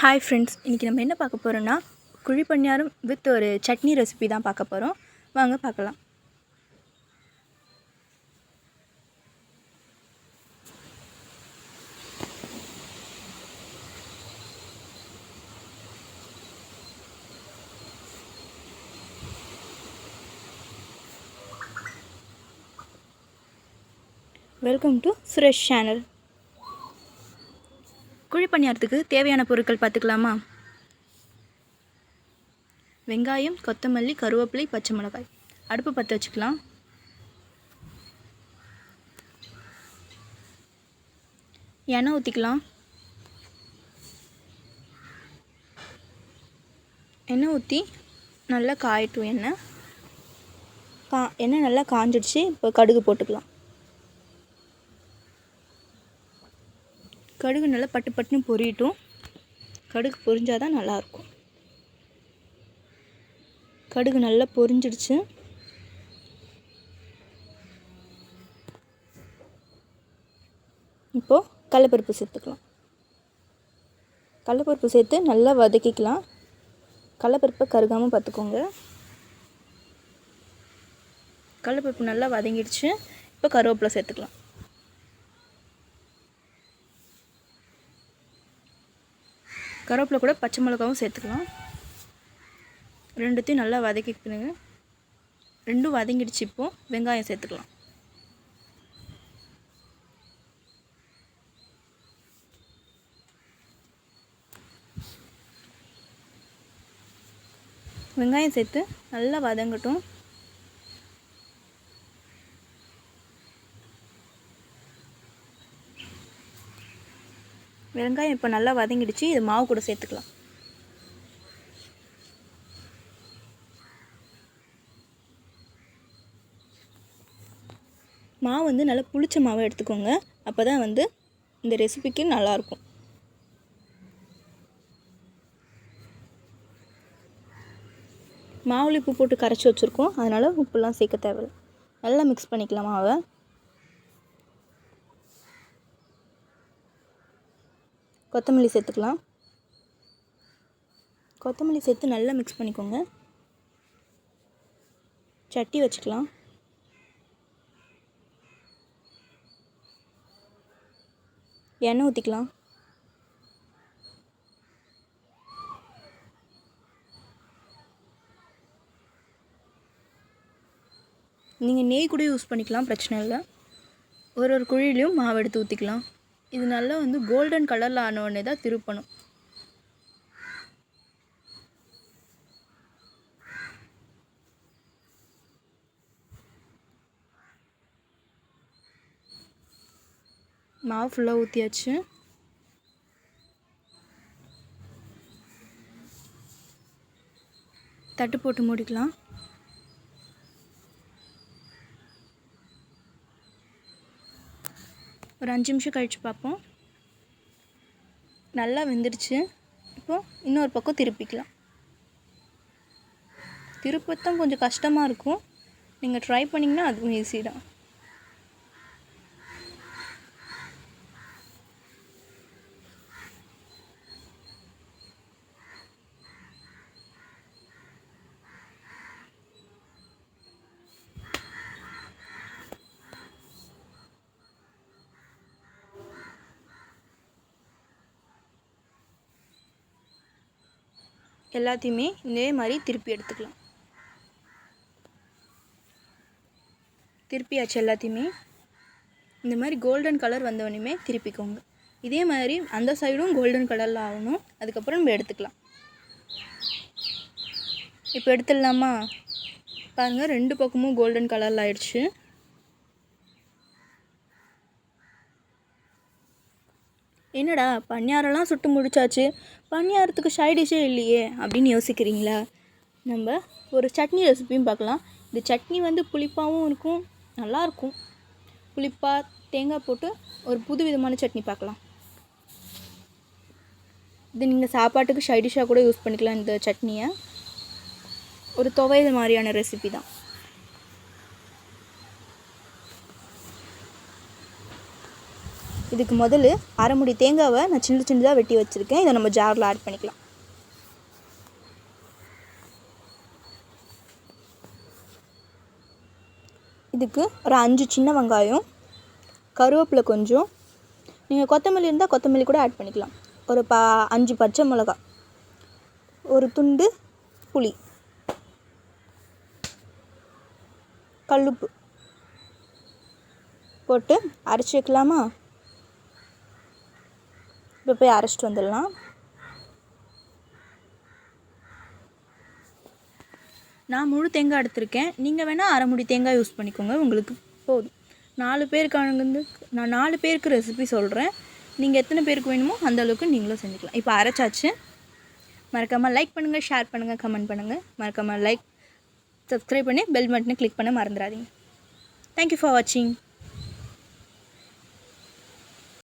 Hi friends இன்றைக்கி நம்ம என்ன பார்க்க போகிறோன்னா குழி பணியாரம் வித் ஒரு சட்னி ரெசிபி தான் பார்க்க போகிறோம் வாங்க பார்க்கலாம். வெல்கம் டு சுரேஷ் சேனல் குழி பணியாரத்துக்கு தேவையான பொருட்கள் பார்த்துக்கலாமா? வெங்காயம் கொத்தமல்லி கருவேப்பிலை பச்சை மிளகாய். அடுப்பு பற்ற வச்சுக்கலாம். எண்ணெய் ஊற்றிக்கலாம் எண்ணெய் ஊற்றி நல்லா காயட்டும் எண்ணெய். கா எண்ணெய் நல்லா காஞ்சிடுச்சு இப்போ கடுகு போட்டுக்கலாம். கடுகு நல்லா பட்டு பட்டுன்னு பொரியட்டும். கடுகு பொரிஞ்சால் தான் நல்லாயிருக்கும். கடுகு நல்லா பொரிஞ்சிடுச்சு. இப்போது கடலப்பருப்பு சேர்த்துக்கலாம். கடலப்பருப்பு சேர்த்து நல்லா வதக்கிக்கலாம். கடலப்பருப்பை கருகாமல் பார்த்துக்கோங்க. கடலப்பருப்பு நல்லா வதங்கிடுச்சு. இப்போ கருவேப்பிலை சேர்த்துக்கலாம். கருவேப்பிலை கூட பச்சை மிளகாவும் சேர்த்துக்கலாம். ரெண்டுத்தையும் நல்லா வதக்கிக்கணுங்க. ரெண்டும் வதங்கிடுச்சு இப்போது வெங்காயம் சேர்த்துக்கலாம். வெங்காயம் சேர்த்து நல்லா வதங்கட்டும். வெங்காயம் இப்போ நல்லா வதங்கிடுச்சு இது மாவு கூட சேர்த்துக்கலாம். மாவு வந்து நல்லா புளிச்ச மாவை எடுத்துக்கோங்க. அப்போ தான் வந்து இந்த ரெசிபிக்கு நல்லாயிருக்கும். மாவுளி உப்பு போட்டு கரைச்சி வச்சுருக்கோம். அதனால் உப்புலாம் சேர்க்க தேவையில்லை. நல்லா மிக்ஸ் பண்ணிக்கலாம் மாவை. கொத்தமல்லி சேர்த்துக்கலாம். கொத்தமல்லி சேர்த்து நல்லா மிக்ஸ் பண்ணிக்கோங்க. சட்டி வச்சுக்கலாம். எண்ணெய் ஊற்றிக்கலாம் நீங்கள் நெய் கூட யூஸ் பண்ணிக்கலாம் பிரச்சனை இல்லை. ஒரு ஒரு குழிலையும் மாவு எடுத்து ஊற்றிக்கலாம் இது நல்லா வந்து கோல்டன் கலரில் ஆனவுடனே தான் திருப்பணும். மாவு ஃபுல்லாக ஊற்றியாச்சு தட்டு போட்டு மூடிக்கலாம். ஒரு அஞ்சு நிமிஷம் கழித்து பார்ப்போம். நல்லா வெந்துடுச்சு இப்போது இன்னொரு பக்கம் திருப்பிக்கலாம். திருப்பத்தான் கொஞ்சம் கஷ்டமாக இருக்கும். நீங்கள் ட்ரை பண்ணிங்கன்னா அதுவும் ஈஸி தான். எல்லாத்தையுமே இதே மாதிரி திருப்பி எடுத்துக்கலாம். திருப்பியாச்சு எல்லாத்தையுமே. இந்த மாதிரி கோல்டன் கலர் வந்தவொடனே திருப்பிக்கோங்க. இதே மாதிரி அந்த சைடும் கோல்டன் கலரில் ஆகணும். அதுக்கப்புறம் நம்ம எடுத்துக்கலாம். இப்போ எடுத்துடலாமா? பாருங்கள் ரெண்டு பக்கமும் கோல்டன் கலரில் ஆயிடுச்சு. என்னடா பணியாரெல்லாம் சுட்டு முடிச்சாச்சு. பணியாரத்துக்கு சைடிஷே இல்லையே அப்படின்னு யோசிக்கிறீங்களா? நம்ம ஒரு சட்னி ரெசிபியும் பார்க்கலாம். இந்த சட்னி வந்து புளிப்பாகவும் இருக்கும் நல்லாயிருக்கும் புளிப்பாக தேங்காய் போட்டு ஒரு புது விதமான சட்னி பார்க்கலாம். இது நீங்கள் சாப்பாட்டுக்கு சைடிஷாக கூட யூஸ் பண்ணிக்கலாம் இந்த சட்னியை. ஒரு துவையல் மாதிரியான ரெசிபி தான். இதுக்கு முதல்ல அரை முடி தேங்காவை நான் சின்ன சின்னதாக வெட்டி வச்சுருக்கேன். இதை நம்ம ஜாரில் ஆட் பண்ணிக்கலாம். இதுக்கு ஒரு அஞ்சு சின்ன வெங்காயம் கருவேப்பிலை கொஞ்சம். நீங்கள் கொத்தமல்லி இருந்தால் கொத்தமல்லி கூட ஆட் பண்ணிக்கலாம். ஒரு பா அஞ்சு பச்சை மிளகா ஒரு துண்டு புளி கல்லுப்பு போட்டு அரைச்சி வைக்கலாமா? இப்போ போய் அரைச்சிட்டு வந்துடலாம். நான் முழு தேங்காய் எடுத்திருக்கேன். நீங்கள் வேணால் அரை முடி தேங்காய் யூஸ் பண்ணிக்கோங்க உங்களுக்கு போதும். நாலு பேருக்கான வந்து நான் நாலு பேருக்கு ரெசிபி சொல்கிறேன் நீங்கள் எத்தனை பேருக்கு வேணுமோ அந்தளவுக்கு நீங்களும் செஞ்சுக்கலாம். இப்போ அரைச்சாச்சு. மறக்காமல் லைக் பண்ணுங்கள் ஷேர் பண்ணுங்கள் கமெண்ட் பண்ணுங்கள் மறக்காமல் லைக் சப்ஸ்கிரைப் பண்ணி பெல் பட்டனை கிளிக் பண்ண மறந்துடாதீங்க. தேங்க்யூ ஃபார் வாட்சிங்